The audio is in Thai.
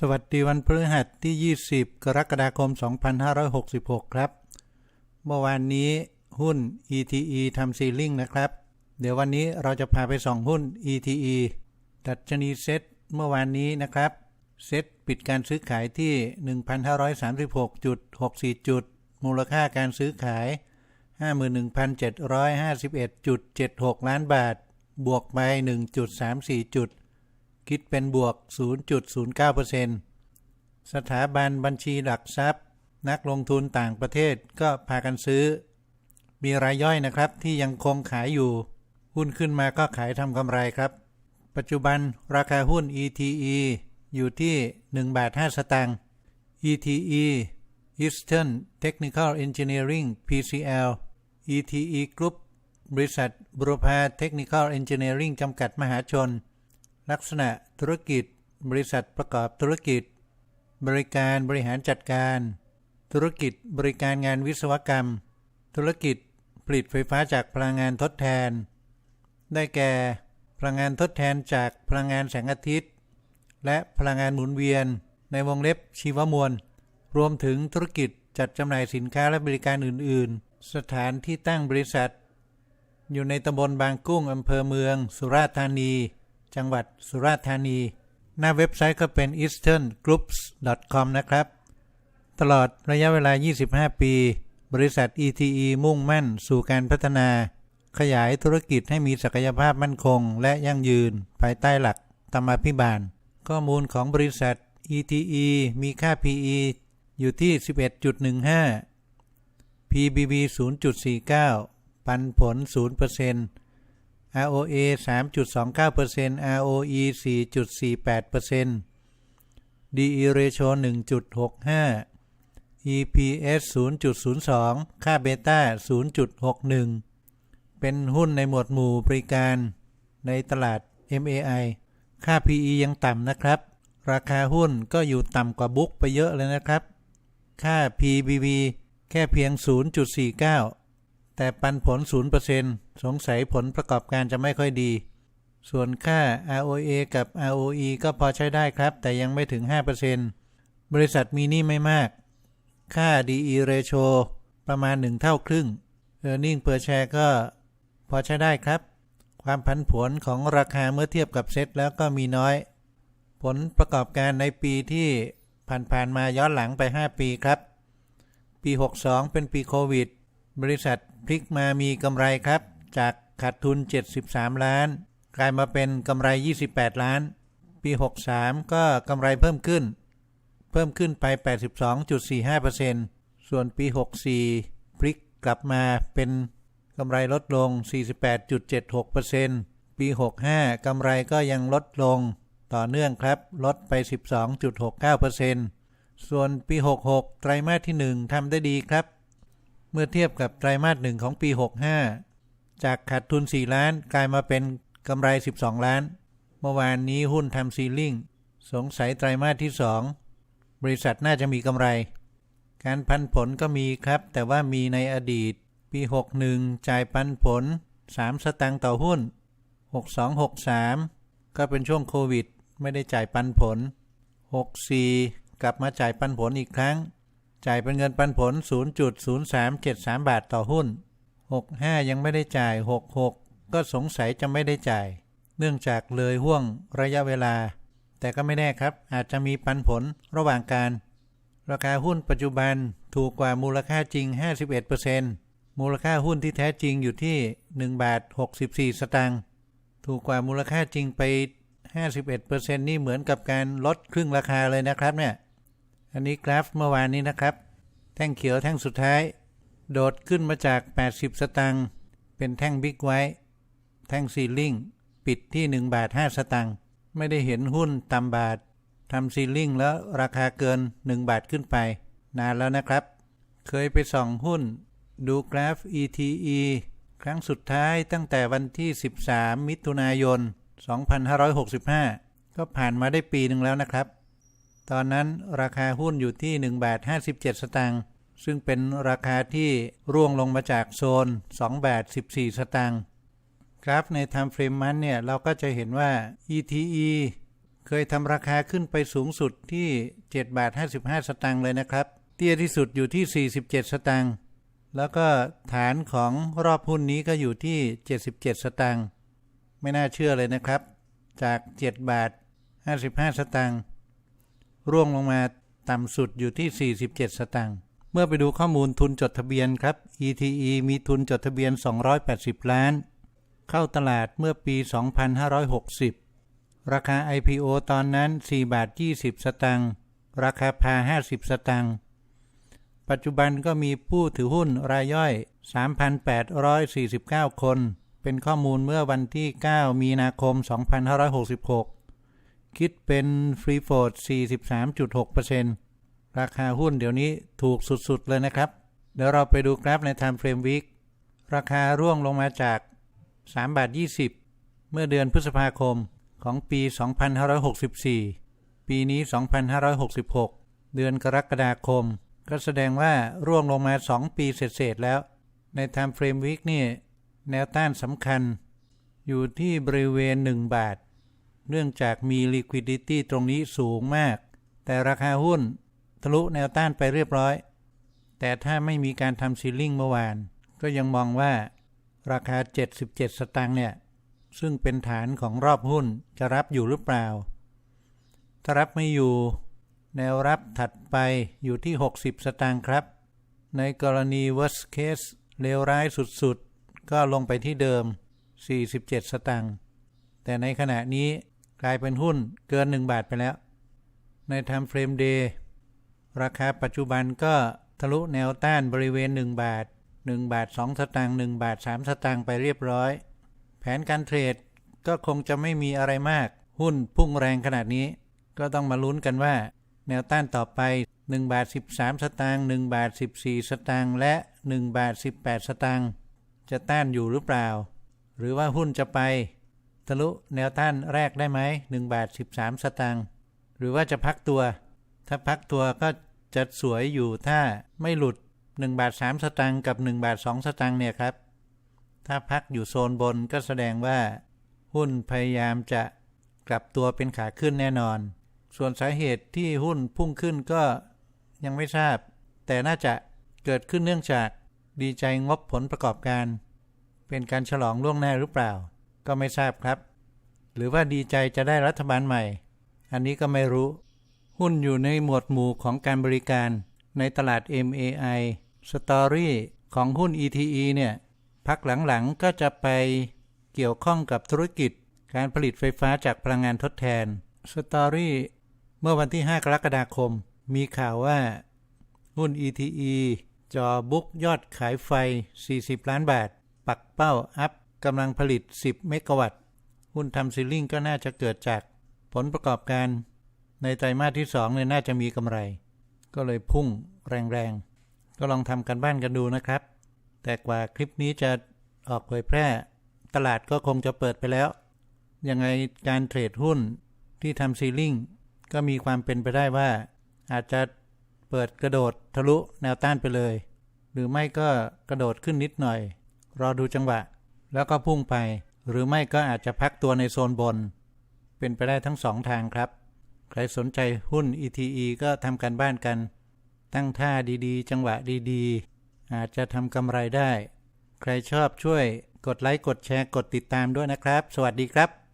สวัสดีวันพฤหัสที่ 20 กรกฎาคม 2566 ครับ เมื่อวานนี้หุ้น ETE ทำซีลิ่งนะครับ เดี๋ยววันนี้เราจะพาไปส่องหุ้น ETE ดัชนีเซ็ตเมื่อวานนี้นะครับ เซ็ตปิดการซื้อขายที่ 1,536.64 จุด มูลค่าการซื้อขาย 51,751.76 ล้านบาท บวกไป 1.34 จุด คิดเป็นบวก 0.09%สถาบันบัญชีหลักทรัพย์ นักลงทุนต่างประเทศก็พากันซื้อ มีรายย่อยนะครับที่ยังคงขายอยู่ หุ้นขึ้นมาก็ขายทำกำไรครับ ปัจจุบันราคาหุ้น ETE อยู่ที่1บาท5สตางค์ ETE Eastern Technical Engineering PCL ETE Group บริษัทบุรพาเทคนิคอลเอนจิเนียริงจำกัดมหาชน ลักษณะธุรกิจ บริษัทประกอบธุรกิจ บริการบริหารจัดการ ธุรกิจบริการงานวิศวกรรม ธุรกิจผลิตไฟฟ้าจากพลังงานทดแทน ได้แก่ พลังงานทดแทนจากพลังงานแสงอาทิตย์ และพลังงานหมุนเวียน ในวงเล็บชีวมวล รวมถึงธุรกิจจัดจำหน่ายสินค้าและบริการอื่น ๆ สถานที่ตั้งบริษัท อยู่ในตำบลบางกุ้งอำเภอเมือง สุราษฎร์ธานี จังหวัดสุราษฎร์ธานี หน้าเว็บไซต์ก็เป็น easterngroups.com นะครับ ตลอดระยะเวลา 25 ปี บริษัท ETE มุ่งมั่นสู่การพัฒนา ขยายธุรกิจให้มีศักยภาพมั่นคง และยั่งยืน ภายใต้หลักธรรมาภิบาล ข้อมูลของบริษัท ETE มีค่า PE อยู่ที่ 11.15 PBB 0.49 ปันผล 0% ROA 3.29% ROE 4.48% DE ratio 1.65 EPS 0.02 ค่าเบต้า 0.61 เป็นหุ้นในหมวดหมู่บริการในตลาด MAI ค่า PE ยังต่ำนะครับ ราคาหุ้นก็อยู่ต่ำกว่าบุ๊กไปเยอะเลยนะครับ ค่า PBB แค่เพียง 0.49 แต่ปันผล 0%สงสัยผลประกอบการจะไม่ค่อยดี ส่วนค่า ROA กับ ROE ก็พอใช้ได้ครับ แต่ยังไม่ถึง 5%บริษัทมีหนี้ไม่มาก ค่า DE ratio ประมาณ 1 เท่าครึ่ง Earning per share ก็พอใช้ได้ครับ ความผันผวนของราคาเมื่อเทียบกับเซ็ตแล้วก็มีน้อย ผลประกอบการในปีที่ผ่านๆมาย้อนหลังไป 5 ปีครับ ปี 62 เป็นปีโควิด บริษัทพลิกมามีกำไรครับ จากขาดทุน 73 ล้าน กลายมาเป็นกำไร 28 ล้าน ปี 63 ก็กำไรเพิ่มขึ้น เพิ่มขึ้นไป 82.45%ส่วนปี 64 พลิกกลับมาเป็นกำไรลดลง 48.76%ปี 65 กำไรก็ยังลดลงต่อเนื่องครับ ลดไป 12.69%ส่วนปี 66 ไตรมาสที่ 1ทำได้ดีครับ มื่อเทียบกับไตรมาสหนึ่งของปี 65 จากขาดทุน 4 ล้านกลายมาเป็นกำไร 12 ล้าน เมื่อวานนี้หุ้นทำซีลิ่งสงสัยไตรมาสที่ 2 บริษัทน่าจะมีกำไร การพันผลก็มีครับ แต่ว่ามีในอดีต ปี 61 จ่ายปันผล 3 สตังค์ต่อหุ้น 6263 ก็เป็นช่วงโควิด ไม่ได้จ่ายปันผล 64 กลับมาจ่ายปันผลอีกครั้ง จ่ายเป็นเงินปันผล 0.0373 บาทต่อหุ้น 65 ยังไม่ได้จ่าย 66 ก็สงสัยจะไม่ได้จ่าย เนื่องจากเลยห่วงระยะเวลา แต่ก็ไม่แน่ครับ อาจจะมีปันผลระหว่างการ ราคาหุ้นปัจจุบันถูกกว่ามูลค่าจริง 51%มูลค่าหุ้นที่แท้จริงอยู่ที่ 1 บาท 64 สตางค์ถูกกว่ามูลค่าจริงไป 51%นี่เหมือนกับการลดครึ่งราคาเลยนะครับเนี่ย อันนี้กราฟเมื่อวานนี้นะครับ แท่งเขียวแท่งสุดท้าย โดดขึ้นมาจาก 80 สตางค์เป็นแท่งบิ๊กไว้ แท่งซีลิ่งปิดที่ 1 บาท 5 สตางค์ไม่ได้เห็นหุ้นต่ำบาททำซีลิ่งแล้วราคาเกิน 1 บาทขึ้นไป นานแล้วนะครับ เคยไปส่องหุ้น ดูกราฟ ETE ครั้งสุดท้ายตั้งแต่วันที่ 13 มิถุนายน 2565 ก็ผ่านมาได้ปีหนึ่งแล้วนะครับ ตอนนั้นราคาหุ้นอยู่ที่1บาท57 สตางค์ซึ่งเป็นราคาที่ร่วงลงมาจากโซน2บาท14 สตางค์กราฟใน Time Frame มันเนี่ย เราก็จะเห็นว่า ETE เคยทำราคาขึ้นไปสูงสุดที่7บาท55 สตางค์เลยนะครับ เตี้ยที่สุดอยู่ที่ 47 สตางค์แล้วก็ฐานของรอบหุ้นนี้ก็อยู่ที่ 77 สตางค์ไม่น่าเชื่อเลยนะครับ จาก 7 บาท 55 สตางค์ ร่วงลงมาต่ำสุดอยู่ที่ 47 สตางค์ เมื่อไปดูข้อมูลทุนจดทะเบียนครับ ETE มีทุนจดทะเบียน 280 ล้าน เข้าตลาดเมื่อปี 2560 ราคา IPO ตอนนั้น 4 บาท 20 สตางค์ ราคาพา 50 สตางค์ ปัจจุบันก็มีผู้ถือหุ้นรายย่อย 3,849 คน เป็นข้อมูลเมื่อวันที่ 9 มีนาคม 2566 คิดเป็นฟรีโฟด43.6%ราคาหุ้นเดี๋ยวนี้ถูกสุดๆเลยนะครับ เดี๋ยวเราไปดูกราฟใน Time Frame Week ราคาร่วงลงมาจาก 3 บาท 20 เมื่อเดือนพฤษภาคมของปี 2564 ปีนี้ 2566 เดือนกรกฎาคม ก็แสดงว่าร่วงลงมา 2 ปีเศษๆแล้ว ใน Time Frame Week นี่ แนวต้านสำคัญ อยู่ที่บริเวณ 1 บาท เนื่องจากมี liquidity ตรงนี้สูงมาก แต่ราคาหุ้นทะลุแนวต้านไปเรียบร้อย แต่ถ้าไม่มีการทำซีลิ่งเมื่อวาน ก็ยังมองว่าราคา 77 สตางค์เนี่ย ซึ่งเป็นฐานของรอบหุ้นจะรับอยู่หรือเปล่า ถ้ารับไม่อยู่ แนวรับถัดไปอยู่ที่ 60 สตางค์ครับ ในกรณี worst case เลวร้ายสุดๆ ก็ลงไปที่เดิม 47 สตางค์แต่ในขณะนี้ กลายเป็นหุ้นเกิน 1 บาทไปแล้ว ใน Time Frame Day ราคาปัจจุบันก็ทะลุแนวต้านบริเวณ 1 บาท 1 บาท 2 สตางค์1บาท 3 สตางค์ไปเรียบร้อย แผนการเทรดก็คงจะไม่มีอะไรมาก หุ้นพุ่งแรงขนาดนี้ ก็ต้องมาลุ้นกันว่า แนวต้านต่อไป 1 บาท 13 สตางค์1บาท 14 สตางค์และ 1 บาท 18 สตางค์จะต้านอยู่หรือเปล่า หรือว่าหุ้นจะไป ทะลุแนวต้านแรกได้ไหม1บาท13 สตางค์หรือว่าจะพักตัว ถ้าพักตัวก็จะสวยอยู่ถ้าไม่หลุด 1 บาท 3 สตางค์กับ 1 บาท 2 สตางค์เนี่ยครับ ถ้าพักอยู่โซนบนก็แสดงว่า หุ้นพยายามจะกลับตัวเป็นขาขึ้นแน่นอน ส่วนสาเหตุที่หุ้นพุ่งขึ้นก็ยังไม่ทราบ แต่น่าจะเกิดขึ้นเนื่องจากดีใจงบผลประกอบการ เป็นการฉลองล่วงหน้าหรือเปล่า ก็ไม่ทราบครับ หรือว่าดีใจจะได้รัฐบาลใหม่ อันนี้ก็ไม่รู้ หุ้นอยู่ในหมวดหมู่ของการบริการในตลาด MAI สตอรี่ของหุ้น ETE เนี่ย พักหลังๆก็จะไปเกี่ยวข้องกับธุรกิจ การผลิตไฟฟ้าจากพลังงานทดแทนสตอรี่เมื่อวันที่ 5 กรกฎาคม มีข่าวว่าหุ้น ETE จอบุ๊กยอดขายไฟ 40 ล้านบาท ปักเป้าอัพ กำลังผลิต 10 เมกะวัตต์ หุ้นทำซีลิงก็น่าจะเกิดจากผลประกอบการในไตรมาสที่2เนี่ยน่าจะมีกำไร ก็เลยพุ่งแรงๆ ก็ลองทำกันบ้านกันดูนะครับ แต่กว่าคลิปนี้จะออกเผยแพร่ ตลาดก็คงจะเปิดไปแล้ว ยังไงการเทรดหุ้นที่ทำซีลิงก็มีความเป็นไปได้ว่า อาจจะเปิดกระโดดทะลุแนวต้านไปเลย หรือไม่ก็กระโดดขึ้นนิดหน่อย รอดูจังหวะ แล้วก็พุ่งไป หรือไม่ก็อาจจะพักตัวในโซนบน เป็นไปได้ทั้งสองทางครับ ใครสนใจหุ้น ETE ก็ทำการบ้านกัน ตั้งท่าดีๆ จังหวะดีๆ อาจจะทำกำไรได้ ใครชอบช่วยกดไลค์กดแชร์กดติดตามด้วยนะครับ สวัสดีครับ